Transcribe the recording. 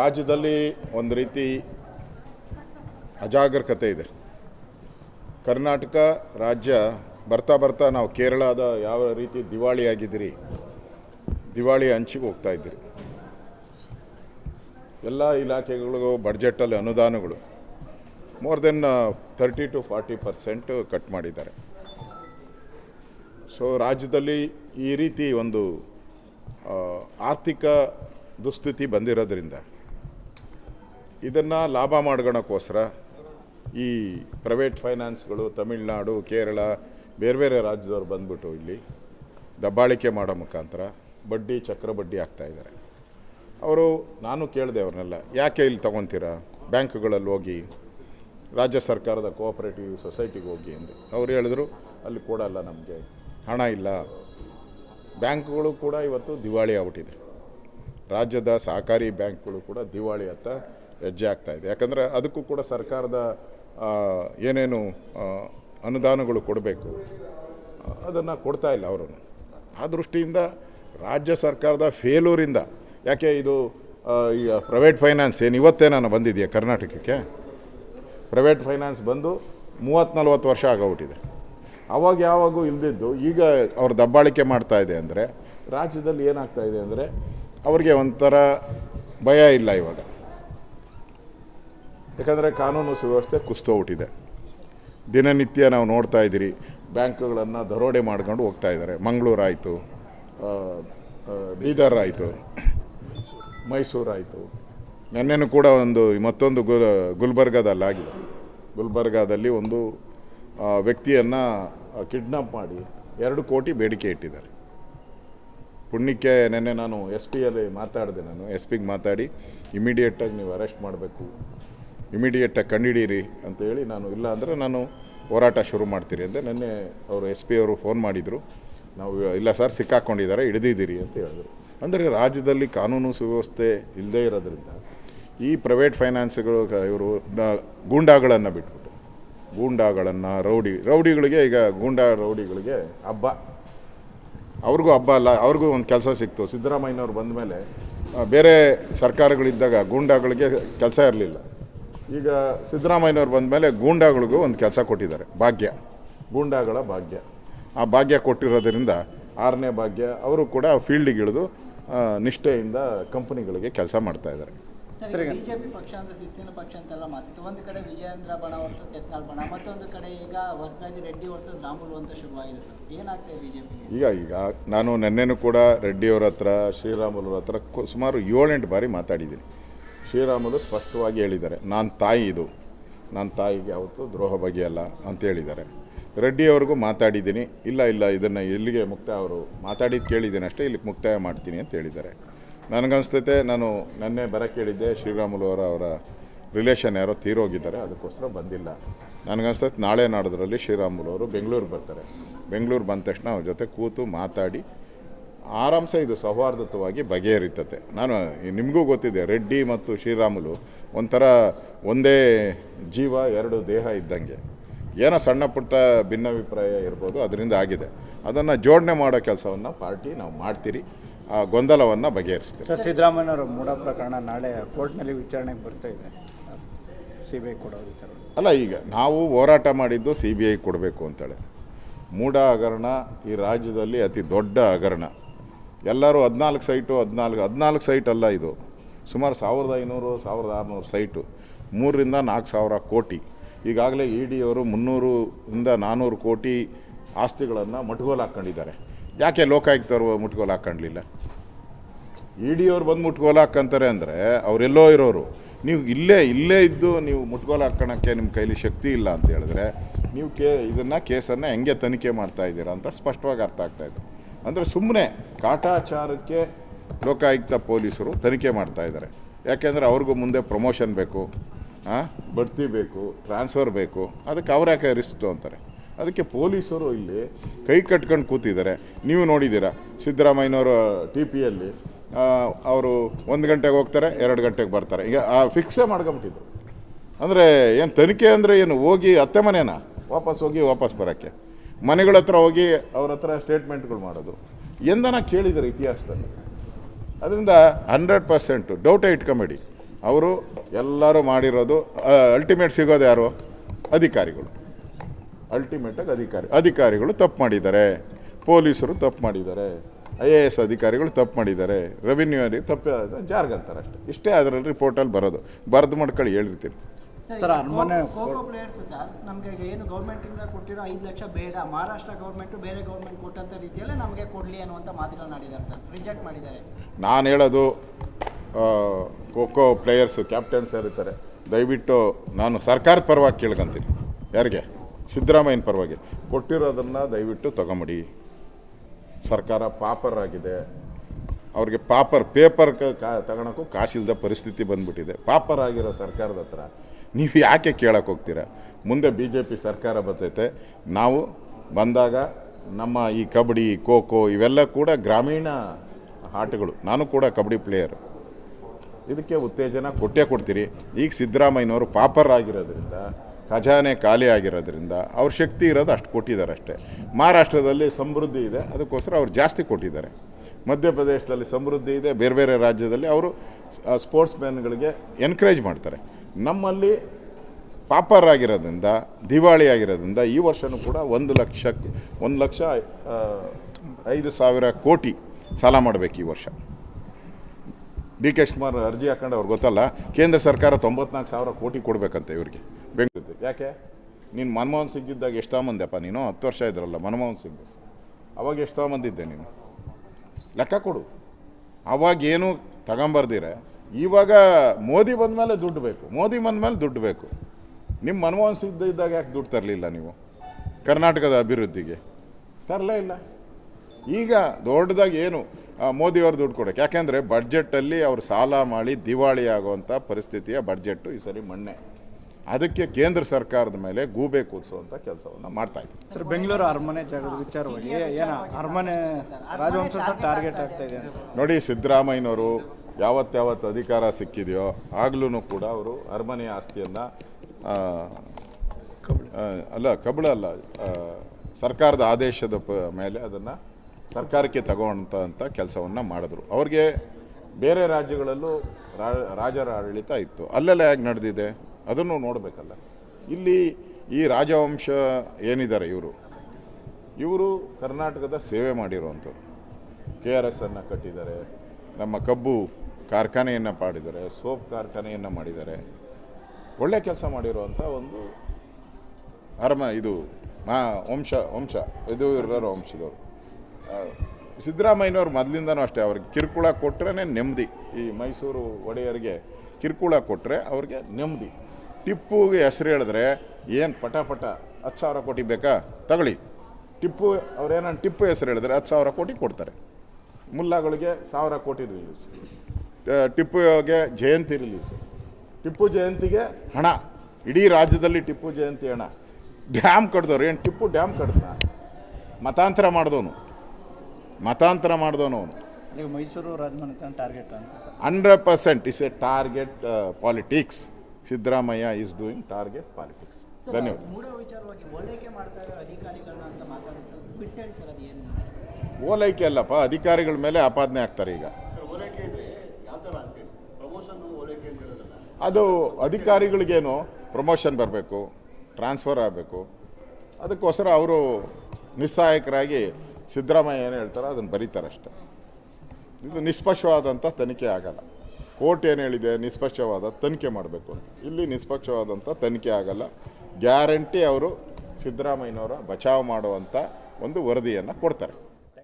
ರಾಜ್ಯದಲ್ಲಿ ಒಂದು ರೀತಿ ಅಜಾಗರೂಕತೆ ಇದೆ. ಕರ್ನಾಟಕ ರಾಜ್ಯ ಬರ್ತಾ ಬರ್ತಾ ನಾವು ಕೇರಳದ ಯಾವ ರೀತಿ ದಿವಾಳಿ ಆಗಿದ್ದೀರಿ ದಿವಾಳಿ ಹಂಚಿಗೆ ಹೋಗ್ತಾ ಇದ್ದೀರಿ. ಎಲ್ಲ ಇಲಾಖೆಗಳಿಗೂ ಬಡ್ಜೆಟಲ್ಲಿ ಅನುದಾನಗಳು more than thirty two forty percent cut ಮಾಡಿದ್ದಾರೆ. ಸೊ ರಾಜ್ಯದಲ್ಲಿ ಈ ರೀತಿ ಒಂದು ಆರ್ಥಿಕ ದುಸ್ಥಿತಿ ಬಂದಿರೋದ್ರಿಂದ. ಇದನ್ನು ಲಾಭ ಮಾಡ್ಕೊಳಕ್ಕೋಸ್ಕರ ಈ ಪ್ರೈವೇಟ್ ಫೈನಾನ್ಸ್ಗಳು ತಮಿಳ್ನಾಡು, ಕೇರಳ, ಬೇರೆ ಬೇರೆ ರಾಜ್ಯದವ್ರು ಬಂದ್ಬಿಟ್ಟು ಇಲ್ಲಿ ದಬ್ಬಾಳಿಕೆ ಮಾಡೋ ಮುಖಾಂತರ ಬಡ್ಡಿ, ಚಕ್ರ ಬಡ್ಡಿ ಆಗ್ತಾ ಇದ್ದಾರೆ. ಅವರು, ನಾನು ಕೇಳಿದೆ ಅವ್ರನ್ನೆಲ್ಲ, ಯಾಕೆ ಇಲ್ಲಿ ತೊಗೊತೀರಾ? ಬ್ಯಾಂಕ್ಗಳಲ್ಲಿ ಹೋಗಿ, ರಾಜ್ಯ ಸರ್ಕಾರದ ಕೋಆಪರೇಟಿವ್ ಸೊಸೈಟಿಗೆ ಹೋಗಿ ಎಂದು ಅವ್ರು ಹೇಳಿದ್ರು, ಅಲ್ಲಿ ಕೊಡಲ್ಲ ನಮಗೆ ಹಣ ಇಲ್ಲ. ಬ್ಯಾಂಕ್ಗಳು ಕೂಡ ಇವತ್ತು ದಿವಾಳಿ ಆಗ್ಬಿಟ್ಟಿದೆ. ರಾಜ್ಯದ ಸಹಕಾರಿ ಬ್ಯಾಂಕ್ಗಳು ಕೂಡ ದಿವಾಳಿ ಹತ್ತ ಹೆಜ್ಜೆ ಇದೆ. ಯಾಕಂದರೆ ಅದಕ್ಕೂ ಕೂಡ ಸರ್ಕಾರದ ಏನೇನು ಅನುದಾನಗಳು ಕೊಡಬೇಕು, ಅದನ್ನು ಕೊಡ್ತಾ ಇಲ್ಲ ಅವರು ಆ ದೃಷ್ಟಿಯಿಂದ ರಾಜ್ಯ ಸರ್ಕಾರದ ಫೇಲೂರಿಂದ, ಯಾಕೆ ಇದು ಈಗ ಪ್ರೈವೇಟ್ ಫೈನಾನ್ಸ್ ಏನು, ಇವತ್ತೇ ನಾನು ಬಂದಿದೆಯಾ ಕರ್ನಾಟಕಕ್ಕೆ. ಪ್ರೈವೇಟ್ ಫೈನಾನ್ಸ್ ಬಂದು ಮೂವತ್ತು ನಲ್ವತ್ತು ವರ್ಷ ಆಗೋಗ್ಬಿಟ್ಟಿದೆ. ಅವಾಗ ಯಾವಾಗೂ ಇಲ್ದಿದ್ದು, ಈಗ ಅವ್ರು ದಬ್ಬಾಳಿಕೆ ಮಾಡ್ತಾ ಇದೆ ಅಂದರೆ, ರಾಜ್ಯದಲ್ಲಿ ಏನಾಗ್ತಾ ಇದೆ ಅಂದರೆ ಅವ್ರಿಗೆ ಒಂಥರ ಭಯ ಇಲ್ಲ ಇವಾಗ. ಯಾಕಂದರೆ ಕಾನೂನು ಸುವ್ಯವಸ್ಥೆ ಕುಸ್ತೋಗ್ಬಿಟ್ಟಿದೆ ದಿನನಿತ್ಯ ನಾವು ನೋಡ್ತಾ ಇದ್ದೀರಿ, ಬ್ಯಾಂಕ್ಗಳನ್ನು ದರೋಡೆ ಮಾಡ್ಕೊಂಡು ಹೋಗ್ತಾ ಇದ್ದಾರೆ. ಮಂಗಳೂರು ಆಯಿತು ಬೀದರ್ ಆಯಿತು, ಮೈಸೂರು ಆಯಿತು. ನೆನ್ನೆನೂ ಕೂಡ ಒಂದು ಮತ್ತೊಂದು ಗುಲ್ ಗುಲ್ಬರ್ಗಾದಲ್ಲಾಗಿ ಗುಲ್ಬರ್ಗಾದಲ್ಲಿ ಒಂದು ವ್ಯಕ್ತಿಯನ್ನು ಕಿಡ್ನಾಪ್ ಮಾಡಿ ಎರಡು ಕೋಟಿ ಬೇಡಿಕೆ ಇಟ್ಟಿದ್ದಾರೆ. ಪುಣ್ಯಕ್ಕೆ ನಿನ್ನೆ ನಾನು ಎಸ್ ಪಿಯಲ್ಲಿ ಮಾತಾಡಿದೆ ನಾನು ಎಸ್ ಪಿಗೆ ಮಾತಾಡಿ ಇಮಿಡಿಯೇಟಾಗಿ ನೀವು ಅರೆಸ್ಟ್ ಮಾಡಬೇಕು ಇಮಿಡಿಯೇಟಾಗಿ ಕಂಡುಹಿಡೀರಿ ಅಂತ ಹೇಳಿ ನಾನು, ಇಲ್ಲ ಅಂದರೆ ನಾನು ಹೋರಾಟ ಶುರು ಮಾಡ್ತೀರಿ ಅಂತ ನಿನ್ನೆ ಅವರು ಎಸ್ ಪಿ ಅವರು ಫೋನ್ ಮಾಡಿದರು. ನಾವು, ಇಲ್ಲ ಸರ್ ಸಿಕ್ಕಾಕ್ಕೊಂಡಿದ್ದಾರೆ ಹಿಡಿದಿದ್ದೀರಿ ಅಂತ ಹೇಳಿದರು. ಅಂದರೆ ರಾಜ್ಯದಲ್ಲಿ ಕಾನೂನು ಸುವ್ಯವಸ್ಥೆ ಇಲ್ಲದೇ ಇರೋದ್ರಿಂದ ಈ ಪ್ರೈವೇಟ್ ಫೈನಾನ್ಸ್ಗಳು ಇವರು ಗೂಂಡಾಗಳನ್ನು ಬಿಟ್ಬಿಟ್ಟು, ಗೂಂಡಾಗಳನ್ನು, ರೌಡಿ, ರೌಡಿಗಳಿಗೆ ಈಗ ಗೂಂಡಾ, ರೌಡಿಗಳಿಗೆ ಹಬ್ಬ. ಅವ್ರಿಗೂ ಹಬ್ಬ ಅಲ್ಲ, ಅವ್ರಿಗೂ ಒಂದು ಕೆಲಸ ಸಿಕ್ತು. ಸಿದ್ದರಾಮಯ್ಯನವ್ರು ಬಂದ ಮೇಲೆ ಬೇರೆ ಸರ್ಕಾರಗಳಿದ್ದಾಗ ಗೂಂಡಾಗಳಿಗೆ ಕೆಲಸ ಇರಲಿಲ್ಲ. ಈಗ ಸಿದ್ದರಾಮಯ್ಯನವ್ರು ಬಂದ ಮೇಲೆ ಗೂಂಡಾಗಳಿಗೂ ಒಂದು ಕೆಲಸ ಕೊಟ್ಟಿದ್ದಾರೆ, ಭಾಗ್ಯ. ಗೂಂಡಾಗಳ ಭಾಗ್ಯ. ಆ ಭಾಗ್ಯ ಕೊಟ್ಟಿರೋದರಿಂದ ಆರನೇ ಭಾಗ್ಯ, ಅವರು ಕೂಡ ಫೀಲ್ಡಿಗೆ ಇಳಿದು ನಿಷ್ಠೆಯಿಂದ ಕಂಪನಿಗಳಿಗೆ ಕೆಲಸ ಮಾಡ್ತಾ ಇದ್ದಾರೆ. ಸರ್ ಬಿಜೆಪಿ ಪಕ್ಷ ಅಂದ್ರೆ ಶಿಸ್ತಿನ ಪಕ್ಷ ಅಂತೆಲ್ಲ ಮಾತಿತ್ತು ಒಂದು ಕಡೆ ವಿಜಯೇಂದ್ರ ಬಣ ವರ್ಸಸ್ ಯತ್ನಾಳ್ ಬಣ ಮತ್ತೊಂದು ಕಡೆ ಈಗ ಹೊಸದಾಗಿ ರೆಡ್ಡಿ ವರ್ಸಸ್ ರಾಮುಲು ಅಂತ ಶುರುವಾಗಿದೆ ಸರ್. ಏನಾಗ್ತದೆ ಬಿಜೆಪಿ ಈಗ ಈಗ ನಾನು ನೆನ್ನೆನೂ ಕೂಡ ರೆಡ್ಡಿಯವ್ರ ಹತ್ರ ಶ್ರೀರಾಮುಲವ್ರ ಹತ್ರ ಸುಮಾರು ಏಳೆಂಟು ಬಾರಿ ಮಾತಾಡಿದ್ದೀನಿ. ಶ್ರೀರಾಮುಲು ಸ್ಪಷ್ಟವಾಗಿ ಹೇಳಿದ್ದಾರೆ ನಾನು ತಾಯಿ ಇದು. ನನ್ನ ತಾಯಿಗೆ ಯಾವತ್ತೂ ದ್ರೋಹ ಬಗೆಯಲ್ಲ ಅಂತ ಹೇಳಿದ್ದಾರೆ. ರೆಡ್ಡಿಯವ್ರಿಗೂ ಮಾತಾಡಿದ್ದೀನಿ ಇಲ್ಲ ಇಲ್ಲ ಇದನ್ನು ಇಲ್ಲಿಗೆ ಮುಕ್ತಾಯ ಅವರು? ಮಾತಾಡಿದ್ದು ಕೇಳಿದ್ದೀನಿ ಅಷ್ಟೇ ಇಲ್ಲಿಗೆ ಮುಕ್ತಾಯ ಮಾಡ್ತೀನಿ ಅಂತ ಹೇಳಿದ್ದಾರೆ. ನನಗನ್ಸ್ತೈತೆ, ನಾನು ನೆನ್ನೆ ಬರ ಕೇಳಿದ್ದೆ, ಶ್ರೀರಾಮುಲು ಅವರ ಅವರ ರಿಲೇಷನ್ ಯಾರೋ ತೀರೋಗಿದ್ದಾರೆ, ಅದಕ್ಕೋಸ್ಕರ ಬಂದಿಲ್ಲ. ನನಗನ್ಸ್ತೈತೆ, ನಾಳೆ ನಾಡೋದ್ರಲ್ಲಿ ಶ್ರೀರಾಮುಲು ಅವರು ಬೆಂಗಳೂರಿಗೆ ಬರ್ತಾರೆ. ಬೆಂಗಳೂರು ಬಂದ ತಕ್ಷಣ ಅವ್ರ ಜೊತೆ ಕೂತು ಮಾತಾಡಿ, ಆರಾಮ್ಸೆ ಇದು ಸೌಹಾರ್ದತವಾಗಿ ಬಗೆಹರಿತತೆ. ನಾನು ನಿಮಗೂ ಗೊತ್ತಿದೆ, ರೆಡ್ಡಿ ಮತ್ತು ಶ್ರೀರಾಮುಲು ಒಂಥರ ಒಂದೇ ಜೀವ, ಎರಡು ದೇಹ ಇದ್ದಂಗೆ. ಏನೋ ಸಣ್ಣ ಪುಟ್ಟ ಭಿನ್ನಾಭಿಪ್ರಾಯ ಇರ್ಬೋದು, ಅದರಿಂದ ಆಗಿದೆ. ಅದನ್ನು ಜೋಡಣೆ ಮಾಡೋ ಕೆಲಸವನ್ನು ಪಾರ್ಟಿ ನಾವು ಮಾಡ್ತೀರಿ. ಆ ಗೊಂದಲವನ್ನು ಬಗೆಹರಿಸ್ತೀವಿ ಸರ್ ಸಿದ್ದರಾಮಯ್ಯನವರ ಮೂಡ ಪ್ರಕರಣ ನಾಳೆ ಕೋರ್ಟ್ನಲ್ಲಿ ವಿಚಾರಣೆಗೆ ಬರ್ತಾ ಇದೆ. ಸಿ ಬಿ ಐ ಕೊಡೋ ವಿಚಾರ. ಅಲ್ಲ ಈಗ ನಾವು ಹೋರಾಟ ಮಾಡಿದ್ದು ಸಿ ಬಿ ಐ ಕೊಡಬೇಕು ಅಂತೇಳಿ. ಮೂಡ ಹಗರಣ ಈ ರಾಜ್ಯದಲ್ಲಿ ಅತಿ ದೊಡ್ಡ ಹಗರಣ. ಎಲ್ಲರೂ ಹದಿನಾಲ್ಕು ಸೈಟು ಹದಿನಾಲ್ಕು ಹದಿನಾಲ್ಕು ಸೈಟ್ ಅಲ್ಲ ಇದು. ಸುಮಾರು ಸಾವಿರದ ಐನೂರು ಸಾವಿರದ ಆರುನೂರು ಸೈಟು. ಮೂರರಿಂದ ನಾಲ್ಕು ಸಾವಿರ ಕೋಟಿ. ಈಗಾಗಲೇ ಇ ಡಿ ಅವರು ಮುನ್ನೂರಿಂದ ನಾನ್ನೂರು ಕೋಟಿ ಆಸ್ತಿಗಳನ್ನು ಮಟ್ಗೋಲು ಹಾಕ್ಕೊಂಡಿದ್ದಾರೆ. ಯಾಕೆ ಲೋಕಾಯುಕ್ತರು ಮುಟ್ಗೋಲು ಹಾಕ್ಕೊಂಡಿಲ್ಲ? ಇ ಡಿ ಅವ್ರು ಬಂದು ಮುಟ್ಗೋಲು ಹಾಕ್ಕಂತಾರೆ ಅಂದರೆ ಅವರೆಲ್ಲೋ ಇರೋರು. ನೀವು ಇಲ್ಲೇ ಇಲ್ಲೇ ಇದ್ದು ನೀವು ಮುಟ್ಗೋಲು ಹಾಕ್ಕೊಳಕ್ಕೆ ನಿಮ್ಮ ಕೈಲಿ ಶಕ್ತಿ ಇಲ್ಲ ಅಂತ ಹೇಳಿದ್ರೆ ನೀವು ಕೇ ಇದನ್ನು ಕೇಸನ್ನು ಹೆಂಗೆ ತನಿಖೆ ಮಾಡ್ತಾ ಇದ್ದೀರಾ ಅಂತ ಸ್ಪಷ್ಟವಾಗಿ ಅರ್ಥ ಆಗ್ತಾ ಇದೆ. ಅಂದರೆ ಸುಮ್ಮನೆ ಕಾಟಾಚಾರಕ್ಕೆ ಲೋಕಾಯುಕ್ತ ಪೊಲೀಸರು ತನಿಖೆ ಮಾಡ್ತಾ ಇದ್ದಾರೆ. ಯಾಕೆಂದರೆ ಅವ್ರಿಗೂ ಮುಂದೆ ಪ್ರಮೋಷನ್ ಬೇಕು ಆ, ಬಡ್ತಿ ಬೇಕು ಟ್ರಾನ್ಸ್ಫರ್ ಬೇಕು ಅದಕ್ಕೆ ಅವ್ರು ಯಾಕೆ ರಿಸ್ಕ್ ಅಂತಾರೆ? ಅದಕ್ಕೆ ಪೊಲೀಸರು ಇಲ್ಲಿ ಕೈ ಕಟ್ಕೊಂಡು ಕೂತಿದ್ದಾರೆ. ನೀವು ನೋಡಿದ್ದೀರಾ ಸಿದ್ದರಾಮಯ್ಯನವರು ಟಿ ಪಿಯಲ್ಲಿ ಅವರು ಒಂದು ಗಂಟೆಗೆ ಹೋಗ್ತಾರೆ, ಎರಡು ಗಂಟೆಗೆ ಬರ್ತಾರೆ. ಈಗ ಆ ಫಿಕ್ಸೇ ಮಾಡ್ಕೊಂಬಿಟ್ಟಿದ್ರು. ಅಂದರೆ ಏನು ತನಿಖೆ ಅಂದರೆ ಏನು, ಹೋಗಿ ಅತ್ತೆ ಮನೇನ? ವಾಪಸ್ ಹೋಗಿ ವಾಪಸ್ ಬರೋಕ್ಕೆ. ಮನೆಗಳ ಹತ್ರ ಹೋಗಿ ಅವ್ರ ಹತ್ರ ಸ್ಟೇಟ್ಮೆಂಟ್ಗಳು ಮಾಡೋದು. ಎಂದನ ಕೇಳಿದರು ಇತಿಹಾಸದಲ್ಲಿ. ಅದರಿಂದ ಹಂಡ್ರೆಡ್ ಪರ್ಸೆಂಟು ಡೌಟೇ ಇಟ್ಕೊಂಬೇಡಿ. ಅವರು ಎಲ್ಲರೂ ಮಾಡಿರೋದು ಅಲ್ಟಿಮೇಟ್ ಸಿಗೋದು ಯಾರು? ಅಧಿಕಾರಿಗಳು. ಅಲ್ಟಿಮೇಟಾಗಿ ಅಧಿಕಾರಿ ಅಧಿಕಾರಿಗಳು ತಪ್ಪು ಮಾಡಿದ್ದಾರೆ. ಪೊಲೀಸರು ತಪ್ಪು ಮಾಡಿದ್ದಾರೆ. ಐ ಎ ಎಸ್ ಅಧಿಕಾರಿಗಳು ತಪ್ಪು ಮಾಡಿದ್ದಾರೆ. ರೆವಿನ್ಯೂ ಅಲ್ಲಿ ತಪ್ಪು ಜಾರ್ಗಂತಾರೆ ಅಷ್ಟೇ. ಇಷ್ಟೇ ಅದರಲ್ಲಿ ರಿಪೋರ್ಟಲ್ಲಿ ಬರೋದು. ಬರೆದು ಮಾಡ್ಕೊಳ್ಳಿ ಹೇಳಿರ್ತೀನಿ. ಸರ್, ಅರಮನೆ ಖೋಖೋ ಪ್ಲೇಯರ್ಸ್ ಸರ್ ನಮಗೆ ಏನು ಗೌರ್ಮೆಂಟಿಂದ ಕೊಟ್ಟಿರೋ ಐದು ಲಕ್ಷ ಬೇಡ ಮಹಾರಾಷ್ಟ್ರ ಗೌರ್ಮೆಂಟು ಬೇರೆ ಗೌರ್ಮೆಂಟ್ ಕೊಟ್ಟಂಥ ರೀತಿಯಲ್ಲೇ ನಮಗೆ ಕೊಡಲಿ ಅನ್ನುವಂಥ ಮಾತುಗಳನ್ನ ಆಡಿದ್ದಾರೆ ಸರ್. ರಿಜೆಕ್ಟ್ ಮಾಡಿದ್ದಾರೆ. ನಾನು ಹೇಳೋದು ಆ, ಖೋಖೋ ಪ್ಲೇಯರ್ಸು ಕ್ಯಾಪ್ಟನ್ಸ್ ಇರ್ತಾರೆ ದಯವಿಟ್ಟು ನಾನು ಸರ್ಕಾರದ ಪರವಾಗಿ ಕೇಳ್ಕೊಂತೀನಿ. ಯಾರಿಗೆ? ಸಿದ್ದರಾಮಯ್ಯನ ಪರವಾಗಿ. ಕೊಟ್ಟಿರೋದನ್ನು ದಯವಿಟ್ಟು ತಗೊಂಬಿಡಿ. ಸರ್ಕಾರ ಪಾಪರ್ ಆಗಿದೆ ಅವ್ರಿಗೆ ಪಾಪರ್ ಪೇಪರ್ ಕಾ ಕಾಸಿಲ್ಲದ ಪರಿಸ್ಥಿತಿ ಬಂದ್ಬಿಟ್ಟಿದೆ. ಪಾಪರ್ ಆಗಿರೋ ಸರ್ಕಾರದ ಹತ್ರ ನೀವು ಯಾಕೆ ಕೇಳಕ್ಕೆ ಹೋಗ್ತೀರಾ? ಮುಂದೆ ಬಿ ಜೆ ಪಿ ಸರ್ಕಾರ ಬರ್ತೈತೆ. ನಾವು ಬಂದಾಗ ನಮ್ಮ ಈ ಕಬಡ್ಡಿ ಖೋ ಖೋ ಇವೆಲ್ಲ ಕೂಡ ಗ್ರಾಮೀಣ ಆಟಗಳು ನಾನು ಕೂಡ ಕಬಡ್ಡಿ ಪ್ಲೇಯರ್. ಇದಕ್ಕೆ ಉತ್ತೇಜನ ಕೊಟ್ಟೇ ಕೊಡ್ತೀರಿ. ಈಗ ಸಿದ್ದರಾಮಯ್ಯನವರು ಪಾಪರ್ ಆಗಿರೋದ್ರಿಂದ ಖಜಾನೆ ಖಾಲಿ ಆಗಿರೋದ್ರಿಂದ ಅವ್ರ ಶಕ್ತಿ ಇರೋದು ಅಷ್ಟು ಕೊಟ್ಟಿದ್ದಾರೆ ಅಷ್ಟೇ ಮಹಾರಾಷ್ಟ್ರದಲ್ಲಿ ಸಮೃದ್ಧಿ ಇದೆ, ಅದಕ್ಕೋಸ್ಕರ ಅವ್ರು ಜಾಸ್ತಿ ಕೊಟ್ಟಿದ್ದಾರೆ. ಮಧ್ಯಪ್ರದೇಶದಲ್ಲಿ ಸಮೃದ್ಧಿ ಇದೆ, ಬೇರೆ ಬೇರೆ ರಾಜ್ಯದಲ್ಲಿ ಅವರು ಸ್ಪೋರ್ಟ್ಸ್ ಮ್ಯಾನ್ಗಳಿಗೆ ಎನ್ಕರೇಜ್ ಮಾಡ್ತಾರೆ. ನಮ್ಮಲ್ಲಿ ಪಾಪರ್ ಆಗಿರೋದ್ರಿಂದ ದಿವಾಳಿ ಆಗಿರೋದ್ರಿಂದ ಈ ವರ್ಷನೂ ಕೂಡ ಒಂದು ಲಕ್ಷ ಒಂದು ಲಕ್ಷ ಐದು ಸಾವಿರ ಕೋಟಿ ಸಾಲ ಮಾಡಬೇಕು ಈ ವರ್ಷ. ಡಿ ಕೆ ಶಿವಕುಮಾರ್ ಅರ್ಜಿ ಹಾಕೊಂಡು ಅವ್ರಿಗೆ ಗೊತ್ತಲ್ಲ, ಕೇಂದ್ರ ಸರ್ಕಾರ ತೊಂಬತ್ನಾಲ್ಕು ಸಾವಿರ ಕೋಟಿ ಕೊಡಬೇಕಂತೆ ಇವ್ರಿಗೆ ಬೆಂಗಳೂರು ಯಾಕೆ? ನೀನು ಮನಮೋಹನ್ ಸಿಂಗ್ ಇದ್ದಾಗ ಎಷ್ಟು ತಗೊಂಬಂದೆಪ್ಪ ನೀನು, ಹತ್ತು ವರ್ಷ ಇದ್ರಲ್ಲ ಮನಮೋಹನ್ ಸಿಂಗ್. ಅವಾಗ ಎಷ್ಟು ತಗೊಂಬಂದಿದ್ದೆ ನೀನು. ಲೆಕ್ಕ ಕೊಡು. ಅವಾಗ ಏನು ತಗೊಂಬರ್ದಿರೆ, ಇವಾಗ ಮೋದಿ ಬಂದಮೇಲೆ ದುಡ್ಡು ಬೇಕು, ಮೋದಿ ಬಂದಮೇಲೆ ದುಡ್ಡು ಬೇಕು. ನಿಮ್ಮ ಮನಮೋಹನ್ ಸಿಂಗ್ ಇದ್ದಾಗ ಯಾಕೆ ದುಡ್ಡು ತರಲಿಲ್ಲ ನೀವು? ಕರ್ನಾಟಕದ ಅಭಿವೃದ್ಧಿಗೆ. ತರಲೇ ಇಲ್ಲ. ಈಗ ದೊಡ್ಡದಾಗಿ ಏನು ಮೋದಿಯವರು ದುಡ್ಡು ಕೊಡೋಕೆ ಯಾಕೆಂದರೆ ಬಡ್ಜೆಟ್ಟಲ್ಲಿ ಅವರು ಸಾಲ ಮಾಡಿ ದಿವಾಳಿ ಆಗುವಂಥ ಪರಿಸ್ಥಿತಿಯ ಬಡ್ಜೆಟ್ಟು ಈ ಸರಿ ಮಣ್ಣೆ ಅದಕ್ಕೆ ಕೇಂದ್ರ ಸರ್ಕಾರದ ಮೇಲೆ ಗೂಬೆ ಕೂರಿಸುವಂಥ ಕೆಲಸವನ್ನು ಮಾಡ್ತಾ ಇದ್ದೀವಿ ಸರ್ ಬೆಂಗಳೂರು ಅರಮನೆ ಜಾಗದ ವಿಚಾರವಾಗಿ ಏನ ಅರಮನೆ ರಾಜವಂಶ ಟಾರ್ಗೆಟ್ ಆಗ್ತಾ ಇದೆ ನೋಡಿ ಸಿದ್ದರಾಮಯ್ಯನವರು ಯಾವತ್ತಾವತ್ತು ಅಧಿಕಾರ ಸಿಕ್ಕಿದೆಯೋ ಆಗ್ಲೂ ಕೂಡ ಅವರು ಅರಮನೆ ಆಸ್ತಿಯನ್ನು ಅಲ್ಲ ಕಬಳ ಅಲ್ಲ ಸರ್ಕಾರದ ಆದೇಶದ ಪ ಮೇಲೆ ಅದನ್ನು ಸರ್ಕಾರಕ್ಕೆ ತಗೋಂಥ ಅಂತ ಕೆಲಸವನ್ನು ಮಾಡಿದ್ರು. ಅವ್ರಿಗೆ ಬೇರೆ ರಾಜ್ಯಗಳಲ್ಲೂ ರಾಜರ ಆಡಳಿತ ಇತ್ತು. ಅಲ್ಲೆಲ್ಲ ಹೇಗೆ ನಡೆದಿದೆ? ಅದನ್ನು ನೋಡಬೇಕಲ್ಲ. ಇಲ್ಲಿ ಈ ರಾಜವಂಶ ಏನಿದ್ದಾರೆ ಇವರು? ಇವರು ಕರ್ನಾಟಕದ ಸೇವೆ ಮಾಡಿರುವಂಥವ್ರು. ಕೆ ಆರ್ ಎಸ್ ಅನ್ನು ಕಟ್ಟಿದ್ದಾರೆ. ನಮ್ಮ ಕಬ್ಬು ಕಾರ್ಖಾನೆಯನ್ನು ಮಾಡಿದ್ದಾರೆ. ಸೋಪ್ ಕಾರ್ಖಾನೆಯನ್ನು ಮಾಡಿದ್ದಾರೆ. ಒಳ್ಳೆ ಕೆಲಸ ಮಾಡಿರುವಂಥ ಒಂದು ಅರಮ, ಇದು ಮಾ, ವಂಶ ವಂಶ. ಇದು ಇರೋರು ವಂಶದವರು. ಸಿದ್ದರಾಮಯ್ಯನವ್ರು ಮೊದಲಿಂದನೂ ಅಷ್ಟೇ, ಅವ್ರಿಗೆ ಕಿರುಕುಳ ಕೊಟ್ರೇ ನೆಮ್ಮದಿ. ಈ ಮೈಸೂರು ಒಡೆಯರಿಗೆ ಕಿರುಕುಳ ಕೊಟ್ಟರೆ ಅವ್ರಿಗೆ ನೆಮ್ಮದಿ. ಟಿಪ್ಪುಗೆ ಹೆಸರು ಹೇಳಿದ್ರೆ ಏನು ಪಟ ಪಟ ಹತ್ತು ಸಾವಿರ ಕೋಟಿ ಬೇಕಾ? ತಗೊಳ್ಳಿ. ಟಿಪ್ಪು ಅವ್ರೇನೋ ಟಿಪ್ಪು ಹೆಸರು ಹೇಳಿದ್ರೆ ಹತ್ತು ಸಾವಿರ ಕೋಟಿ ಕೊಡ್ತಾರೆ. ಮುಲ್ಲಾಗಳಿಗೆ ಸಾವಿರ ಕೋಟಿ ರಿಲೀಸ್ ಟಿಪ್ಪುಗೆ ಜಯಂತಿ ರಿಲೀಸು ಟಿಪ್ಪು ಜಯಂತಿಗೆ ಹಣ. ಇಡೀ ರಾಜ್ಯದಲ್ಲಿ ಟಿಪ್ಪು ಜಯಂತಿ ಹಣ. ಡ್ಯಾಮ್ ಕಟ್ದವ್ರು, ಏನು ಟಿಪ್ಪು ಡ್ಯಾಮ್ ಕಟ್ದ ಮತಾಂತರ ಮಾಡಿದವನು. ಮತಾಂತರ ಮಾಡಿದವನು ಅವನು. ಮೈಸೂರು ರಾಜಮನೆತನ ಟಾರ್ಗೆಟ್ ಅಂತ sir. Hundred percent is a target politics Siddaramaiah is doing target politics ಧನ್ಯವಾದ. ಮೂಡೋ ವಿಚಾರವಾಗಿ ಓಲೈಕೆ ಮಾಡ್ತಾ ಇರೋ ಅಧಿಕಾರಿಗಳನ್ನ ಅಂತ ಮಾತಾಡೋದು ಸರ್ ಸರ್ ಅದು ಏನು? ಓಲೈಕೆ ಅಲ್ಲಪ್ಪ ಅಧಿಕಾರಿಗಳ ಮೇಲೆ ಆಪಾದನೆ ಆಗ್ತಾರೆ ಈಗ. ಸರ್ ಓಲೈಕೆ ಇದ್ರೆ ಯಾವ ಥರ ಪ್ರಮೋಷನ್ ಓಲೈಕೆ ಅಂತ ಹೇಳೋದಲ್ಲ. ಅದು ಅಧಿಕಾರಿಗಳಿಗೇನು ಪ್ರಮೋಷನ್ ಬರಬೇಕು ಟ್ರಾನ್ಸ್ಫರ್ ಆಗಬೇಕು. ಅದಕ್ಕೋಸ್ಕರ ಅವರು ನಿಸ್ಸಹಾಯಕರಾಗಿ ಸಿದ್ದರಾಮಯ್ಯ ಏನು ಹೇಳ್ತಾರೋ ಅದನ್ನು ಬರೀತಾರೆ ಅಷ್ಟೆ ಇದು ನಿಷ್ಪಕ್ಷವಾದಂಥ ತನಿಖೆ ಆಗಲ್ಲ. ಕೋರ್ಟ್ ಏನು ಹೇಳಿದೆ? ನಿಷ್ಪಕ್ಷವಾದ ತನಿಖೆ ಮಾಡಬೇಕು ಅಂತ. ಇಲ್ಲಿ ನಿಷ್ಪಕ್ಷವಾದಂಥ ತನಿಖೆ ಆಗಲ್ಲ. ಗ್ಯಾರಂಟಿ ಅವರು ಸಿದ್ದರಾಮಯ್ಯನವರ ಬಚಾವ್ ಮಾಡುವಂಥ ಒಂದು ವರದಿಯನ್ನು ಕೊಡ್ತಾರೆ.